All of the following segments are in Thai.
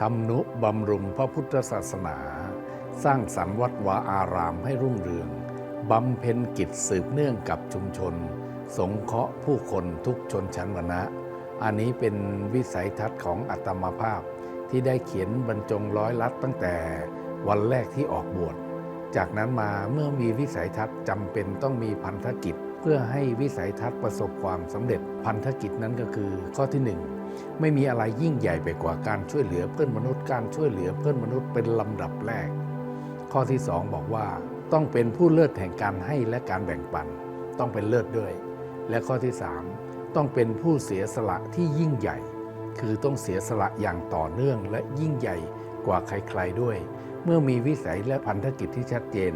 ทำนุบำรุงพระพุทธศาสนา สร้างสรรค์วัดวาอารามให้รุ่งเรืองบำเพ็ญกิจสืบเนื่องกับชุมชน สงเคราะห์ผู้คนทุกชนชั้นวรรณะ อันนี้เป็นวิสัยทัศน์ของอัตมาภาพที่ได้เขียนบรรจงร้อยลัดตั้งแต่วันแรกที่ออกบวช จากนั้นมาเมื่อมีวิสัยทัศน์จำเป็นต้องมีพันธกิจ เพื่อให้วิสัยทัศน์ประสบความสำเร็จพันธกิจนั้นก็คือ ข้อที่หนึ่งไม่มีอะไรยิ่งใหญ่ไปกว่าการช่วยเหลือเพื่อนมนุษย์การช่วยเหลือเพื่อนมนุษย์เป็นลำดับแรก ข้อที่สองบอกว่า ต้องเป็นผู้เลิศแห่งการให้และการแบ่งปัน ต้องเป็นเลิศด้วย และข้อที่สามต้องเป็นผู้เสียสละที่ยิ่งใหญ่ คือต้องเสียสละอย่างต่อเนื่องและยิ่งใหญ่กว่าใครๆด้วย เมื่อมีวิสัยและพันธกิจที่ชัดเจน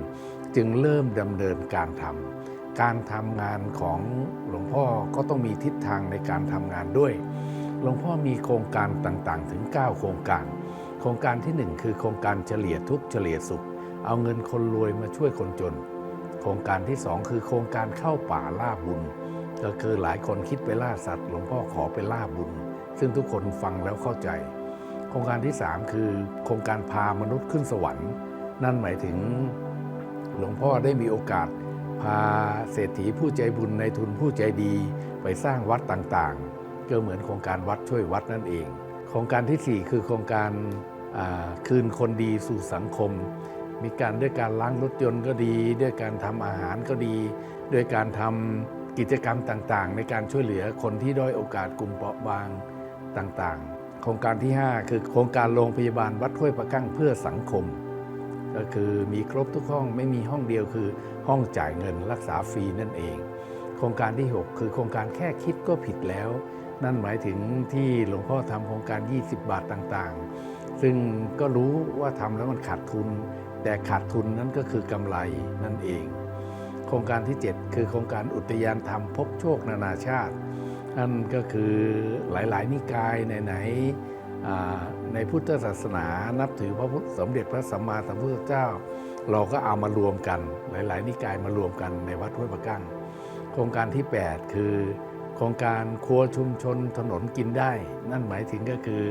จึงเริ่มดำเนินการทำ การทำงานของหลวงพ่อก็ต้องมีทิศทางในการทำงานด้วย หลวงพ่อมีโครงการต่างๆ ถึง 9 โครงการ โครงการที่ 1 คือโครงการเฉลี่ยทุกเฉลี่ยสุข เอาเงินคนรวยมาช่วยคนจน โครงการที่ 2 คือโครงการเข้าป่าล่าบุญ ก็คือหลายคนคิดไปล่าสัตว์ หลวงพ่อขอไปล่าบุญ ซึ่งทุกคนฟังแล้วเข้าใจ โครงการที่ 3 คือ โครงการพามนุษย์ขึ้นสวรรค์ นั่นหมายถึงหลวงพ่อได้มีโอกาส พาเศรษฐีผู้ใจบุญในทุนผู้ใจดีไปสร้างวัดต่างๆ ก็เหมือนโครงการวัดช่วยวัดนั่นเอง โครงการทีสี่ 4 คือโครงการคืนคนดีสู่สังคม มีการด้วยการล้างรถยนต์ก็ดี ด้วยการทำอาหารก็ดี ด้วยการทำกิจกรรมต่างๆ ในการช่วยเหลือคนที่ด้อยโอกาสกลุ่มเปราะบางต่างๆ โครงการที่ 5 คือโครงการโรงพยาบาลวัดห้วยประกั้งเพื่อสังคม ก็คือมีครบทุกห้องไม่มีห้องเดียวคือห้องจ่ายเงินรักษาฟรีนั่นเอง โครงการที่ 6 คือโครงการแค่คิดก็ผิดแล้ว นั่นหมายถึงที่หลวงพ่อทำโครงการ 20 บาทต่างๆ ซึ่งก็รู้ว่าทำแล้วมันขาดทุน แต่ขาดทุนนั้นก็คือกำไรนั่นเอง โครงการที่ 7 คือโครงการอุทยานธรรมพบโชคนานาชาตินั่นก็คือหลายๆ นิกายไหนๆ ในพุทธศาสนานับถือพระพุทธสมเด็จพระสัมมาสัมพุทธเจ้า เราก็เอามารวมกัน หลาย ๆ นิกายมารวมกันในวัดห้วยประกั้งโครงการที่ 8 คือ โครงการครัวชุมชนถนนกินได้ นั่นหมายถึงก็คือ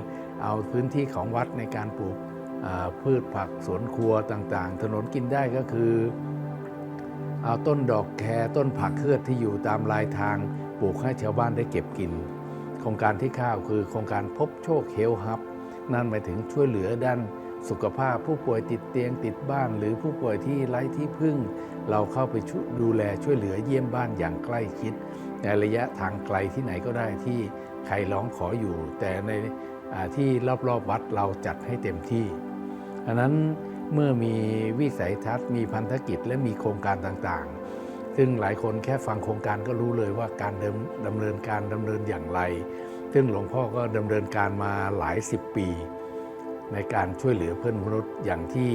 เอาพื้นที่ของวัดในการปลูกพืชผักสวนครัวต่าง ๆ ถนนกินได้ก็คือเอาต้นดอกแครต้นผักเครือที่อยู่ตามลายทางปลูกให้ชาวบ้านได้เก็บกิน ครงการที่ข้าวคือโครงการพบโชคเฮลฮับ นั่นหมายถึงช่วยเหลือด้านสุขภาพผู้ป่วยติดเตียงติดบ้าน หรือผู้ป่วยที่ไร้ที่พึ่ง เราเข้าไปช่วยดูแลช่วยเหลือเยี่ยมบ้านอย่างใกล้ชิด ในระยะทางไกลที่ไหนก็ได้ที่ใครร้องขออยู่ แต่ในที่รอบๆวัดเราจัดให้เต็มที่อันนั้นเมื่อมีวิสัยทัศน์มีพันธกิจและมีโครงการต่างๆ ซึ่งหลายคนแค่ฟังโครงการก็รู้เลยว่าการดำดำเนินการดำเนินอย่างไร ซึ่งหลวงพ่อก็ดำเนินการมาหลายสิบปี ในการช่วยเหลือเพื่อนมนุษย์อย่างที่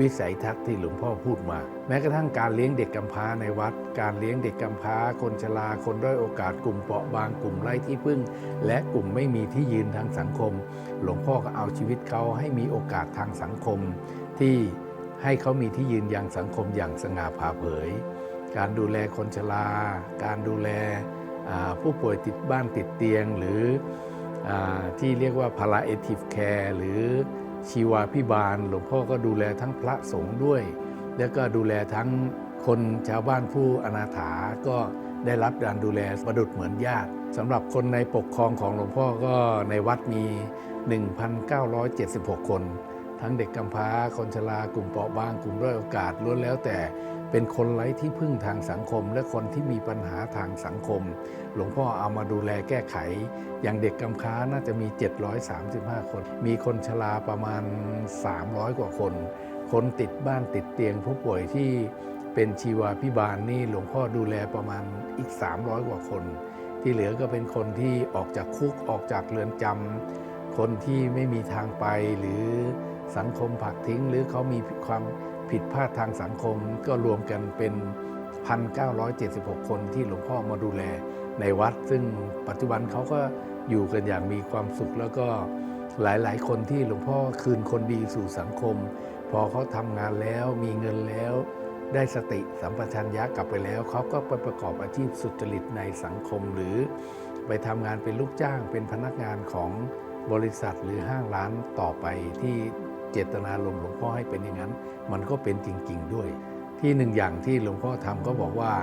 วิสัยทัศน์ที่หลวงพ่อพูดมา แม้กระทั่งการเลี้ยงเด็กกำพร้าในวัด การเลี้ยงเด็กกำพร้า คนชรา คนด้อยโอกาสกลุ่มเปราะบางกลุ่มไร้ที่พึ่ง และกลุ่มไม่มีที่ยืนทางสังคม หลวงพ่อก็เอาชีวิตเขาให้มีโอกาสทางสังคม ที่ให้เขามีที่ยืนอย่างสังคมอย่างสง่าผ่าเผย การดูแลคนชรา การดูแลผู้ป่วยติดบ้านติดเตียง หรืออที่เรียกว่า palliative care หรือชีวาพิบาล หลวงพ่อก็ดูแลทั้งพระสงฆ์ด้วย แล้วก็ดูแลทั้งคนชาวบ้านผู้อนาถาก็ได้รับการดูแลประดุดเหมือนญาติสำหรับคนในปกครองของหลวงพ่อก็ในวัดมี 1,976 คน ทั้งเด็กกำพร้าคนชรากลุ่มเปราะบางกลุ่มด้อยโอกาสล้วนแล้วแต่เป็นคนไร้ที่พึ่งทางสังคม และคนที่มีปัญหาทางสังคม หลวงพ่อเอามาดูแลแก้ไข อย่างเด็กกำพร้าน่าจะมี 735 คน มีคนชราประมาณ 300 กว่าคน คนติดบ้านติดเตียงผู้ป่วยที่เป็นชีวาพิบาลนี่หลวงพ่อดูแลประมาณอีก 300 กว่าคน ที่เหลือก็เป็นคนที่ออกจากคุกออกจากเรือนจำคนที่ไม่มีทางไปหรือ สังคมผักทิ้ง หรือเขามีความผิดพลาดทางสังคมก็รวมกันเป็น 1,976 คนที่หลวงพ่อมาดูแลในวัด ซึ่งปัจจุบันเขาก็อยู่กันอย่างมีความสุข แล้วก็หลาย ๆ คนที่หลวงพ่อคืนคนดีสู่สังคม พอเขาทำงานแล้วมีเงินแล้ว ได้สติสัมปชัญญะกลับไปแล้วเขาก็ไปประกอบอาชีพสุจริตในสังคมหรือไปทำงานเป็นลูกจ้างเป็นพนักงานของบริษัทหรือห้างร้านต่อไปที่ เจตนารมณ์หลวงพ่อให้เป็นอย่างนั้น มันก็เป็นจริง ๆ ด้วย ที่หนึ่งอย่างที่หลวงพ่อทำก็บอกว่า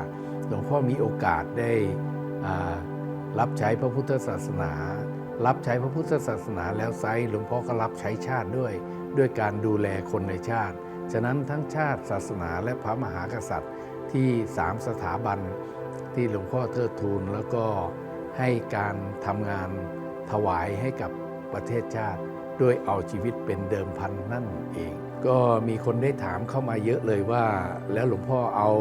หลวงพ่อมีโอกาสได้รับใช้พระพุทธศาสนา รับใช้พระพุทธศาสนาแล้วไซส์หลวงพ่อก็รับใช้ชาติด้วย ด้วยการดูแลคนในชาติ ฉะนั้นทั้งชาติศาสนาและพระมหากษัตริย์ที่สามสถาบันที่หลวงพ่อเทิดทูนแล้วก็ให้การทำงานถวายให้กับประเทศชาติ ด้วยเอาชีวิตเป็นเดิมพันนั่นเอง ก็มีคนได้ถามเข้ามาเยอะเลยว่า แล้วหลวงพ่อเอา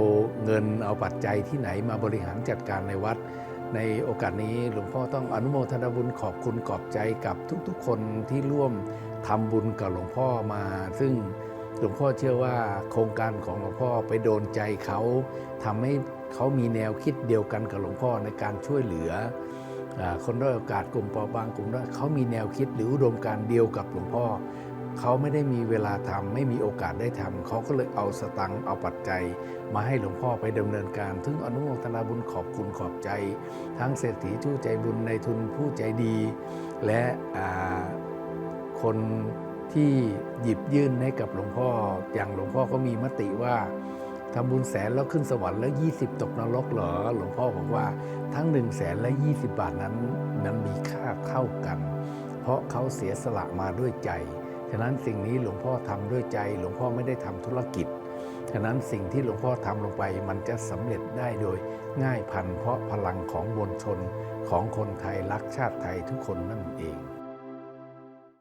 เงินเอาปัจจัยที่ไหนมาบริหารจัดการในวัด ในโอกาสนี้หลวงพ่อต้องอนุโมทนาบุญขอบคุณขอบใจกับทุกๆ คนที่ร่วมทำบุญกับหลวงพ่อมา ซึ่งหลวงพ่อเชื่อว่าโครงการของหลวงพ่อไปโดนใจเขาทำให้เขามีแนวคิดเดียวกันกับหลวงพ่อในการช่วยเหลือ คนด้อยโอกาสกลุ่มเปราะบางกลุ่มด้อยเขามีแนวคิดหรืออุดมการเดียวกับหลวงพ่อเขาไม่ได้มีเวลาทำไม่มีโอกาสได้ทำเขาก็เลยเอาสตังค์เอาปัจจัย มาให้หลวงพ่อไปดำเนินการถึงอนุโมทนาบุญขอบคุณขอบใจ ทั้งเศรษฐีผู้ใจบุญในทุนผู้ใจดี และคนที่หยิบยื่นให้กับหลวงพ่อ อย่างหลวงพ่อก็มีมติว่า ทำบุญแสนแล้วขึ้นสวรรค์แล้ว 20 ตกนรกเหรอ หลวงพ่อบอกว่าทั้ง1นึ่งแสนและ 20 บาทนั้นนั้นมีค่าเท่ากัน เพราะเขาเสียสละมาด้วยใจ ฉะนั้นสิ่งนี้หลวงพ่อทำด้วยใจ หลวงพ่อไม่ได้ทำธุรกิจ ฉะนั้นสิ่งที่หลวงพ่อทำลงไปมันจะสำเร็จได้โดยง่ายพันเพราะพลังของมวลชนของคนไทยรักชาติไทยทุกคนนั่นเอง